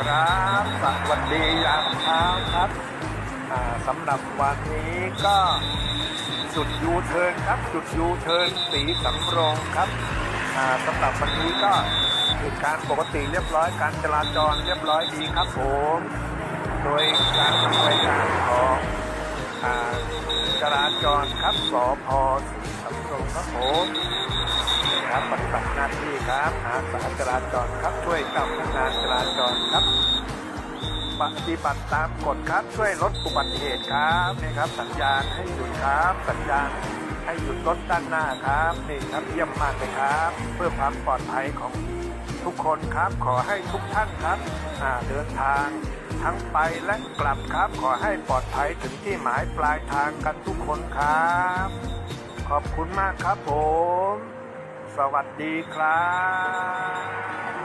ครับสวัสดียามเช้าครับอ่าสำหรับวันนี้ก็จุดยูเทิร์นครับ จุดยูเทิร์นสีสำโรงครับอ่าสำหรับวันนี้ก็เหตุการณ์ปกติเรียบร้อยการจราจรเรียบร้อยดีครับผม โดยการดำเนิการของอ่าจราจรครับสพสีสำโรงครับผมครับปฏิบัติหน้าที่ ครับอาสาจราจรครับช่วยเจ้าพนักงานจราจรครับ ปฏิบัติตามกฎครับช่วยลดอุบัติเหตุครับนี่ครับ สัญญาณให้หยุดครับ สัญญาณให้หยุดรถด้านหน้าครับนี่ครับเยี่ยมมากเลยครับ เพื่อความปลอดภัยของทุกคนครับขอให้ทุกท่านครับเดินทางทั้งไปและกลับครับขอให้ปลอดภัยถึงที่หมายปลายทางกันทุกคนครับ ขอบคุณมากครับผม สวัสดีครับ